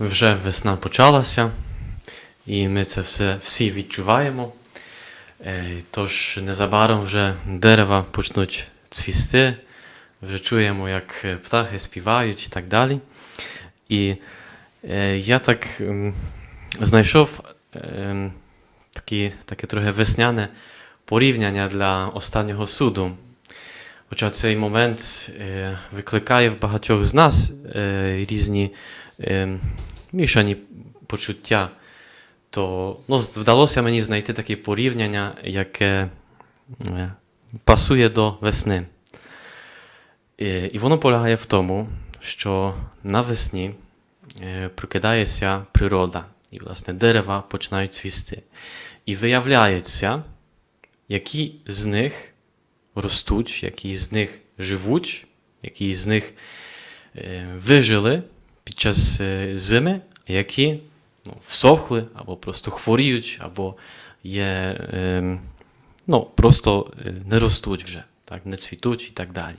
вже весна почалася, і ми це все всі відчуваємо. Е, Тож незабаром вже дерева почнуть цвісти, вже чуємо, як е, птахи співають і так далі. І е, я так знайшов такі, таке трохи весняне порівняння для останнього суду. Хоча цей момент викликає в багатьох з нас різні мішані почуття, то ну, вдалося мені знайти таке порівняння, яке пасує до весни. І воно полягає в тому, що навесні е, прокидається природа, і, власне, дерева починають цвісти. І виявляється, які з них ростуть, які з них живуть, які з них вижили під час е, зими, які ну, всохли, або просто хворіють, або є, е, ну, просто е, не ростуть вже, так, не цвітуть і так далі.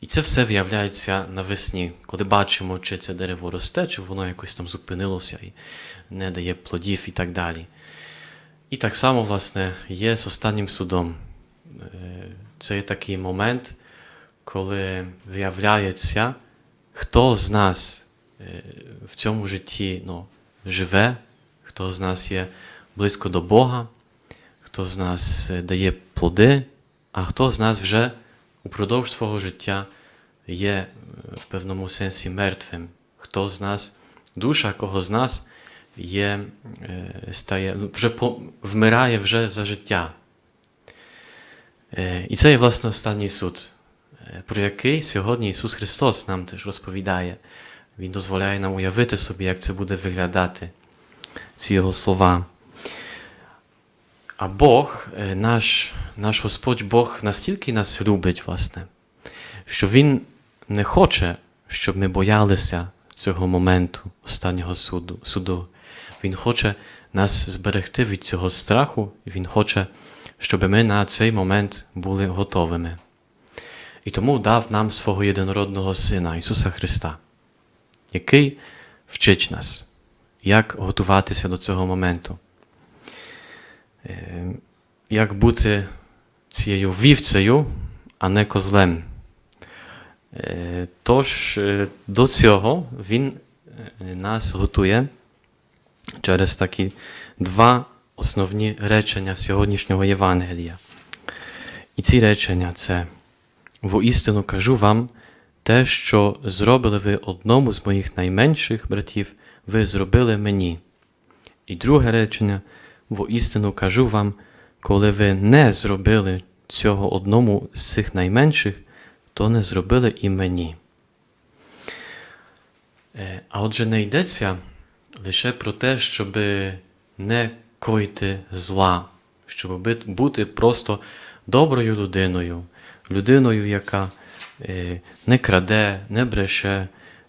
І це все виявляється навесні, коли бачимо, чи це дерево росте, чи воно якось там зупинилося і не дає плодів і так далі. І так само, власне, є з останнім судом. Е, Це є такий момент, коли виявляється, хто з нас е, в цьому житті ну, живе, хто з нас є близько до Бога, хто з нас е, дає плоди, а хто з нас вже упродовж свого життя є е, в певному сенсі мертвим, хто з нас, душа кого з нас є, стає, ну, вже вмирає вже за життя. І це є, власне, останній суд, про який сьогодні Ісус Христос нам теж розповідає. Він дозволяє нам уявити собі, як це буде виглядати, ці Його слова. А Бог, е, наш, наш Господь Бог настільки нас любить, власне, що Він не хоче, щоб ми боялися цього моменту останнього суду. суду. Він хоче нас зберегти від цього страху, і Він хоче, щоб ми на цей момент були готовими. І тому дав нам свого єдинородного Сина Ісуса Христа, який вчить нас, як готуватися до цього моменту, Е, як бути цією вівцею, а не козлем. Е, Тож е, до цього Він нас готує через такі два основні речення сьогоднішнього Євангелія. І ці речення це воістину кажу вам, те, що зробили ви одному з моїх найменших братів, ви зробили мені. І друге речення воістину кажу вам, коли ви не зробили цього одному з цих найменших, то не зробили і мені. Е, А отже, не йдеться лише про те, щоб не койти зла, щоб бути просто доброю людиною, людиною, яка е, не краде, не бреше,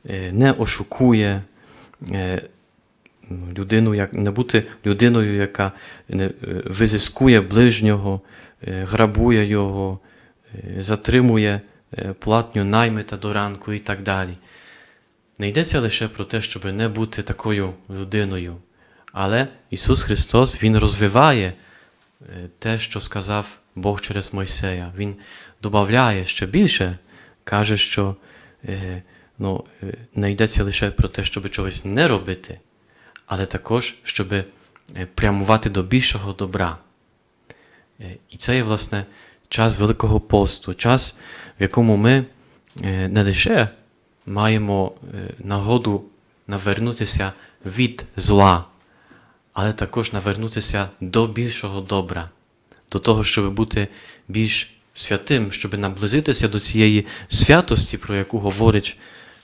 е, не ошукує, е, людину, як, не бути людиною, яка визискує ближнього, грабує його, затримує платню наймита до ранку і так далі. Не йдеться лише про те, щоб не бути такою людиною, але Ісус Христос Він розвиває те, що сказав Бог через Мойсея. Він додає ще більше, каже, що е, ну, е, не йдеться лише про те, щоб чогось не робити, але також, щоб е, прямувати до більшого добра. Е, І це є, власне, час Великого посту, час, в якому ми е, не лише маємо е, нагоду навернутися від зла, але також навернутися до більшого добра, до того, щоб бути більш святим, щоб наблизитися до цієї святості, про яку говорить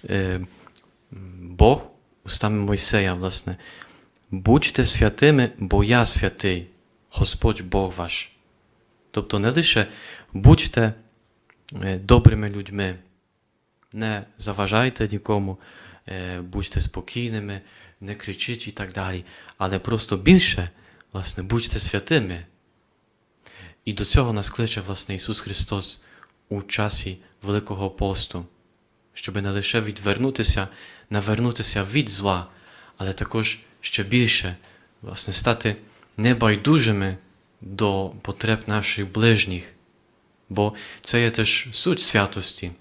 е, Бог устами Мойсея, власне. Будьте святими, бо я святий, Господь Бог ваш. Тобто не лише будьте е, добрими людьми, не заважайте нікому, е, будьте спокійними, не кричіть і так далі, але просто більше, власне, будьте святими. І до цього нас кличе, власне, Ісус Христос у часі Великого посту, щоб не лише відвернутися навернутися від зла, але також ще більше власне, стати небайдужими до потреб наших ближніх. Бо це є теж суть святості,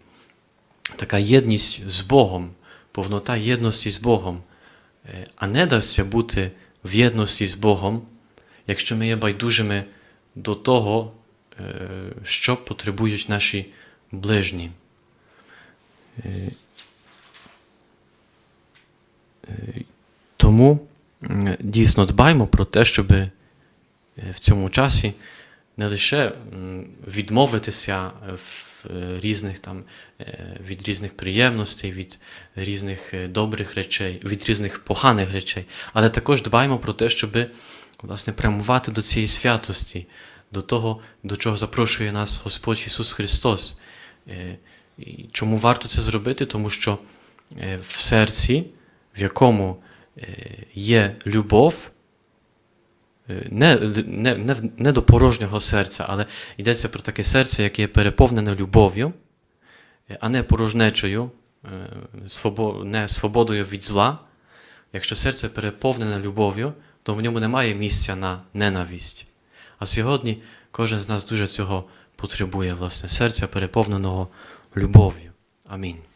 така єдність з Богом, повнота єдності з Богом. Е, А не дасться бути в єдності з Богом, якщо ми є байдужими до того, е, що потребують наші ближні. Е, Тому дійсно дбаймо про те, щоб в цьому часі не лише відмовитися в різних там, е, від різних приємностей, від різних е, добрих речей, від різних поганих речей, але також дбаємо про те, щоб власне прямувати до цієї святості, до того, до чого запрошує нас Господь Ісус Христос. Е, І чому варто це зробити? Тому що е, в серці, в якому е, є любов, е, не, не, не, не до порожнього серця, але йдеться про таке серце, яке переповнене любов'ю, е, а не порожнечою, е, не свободою від зла. Якщо серце переповнене любов'ю, то в ньому немає місця на ненависть. А сьогодні кожен з нас дуже цього потребує, власне, серця переповненого любов'ю. Амінь.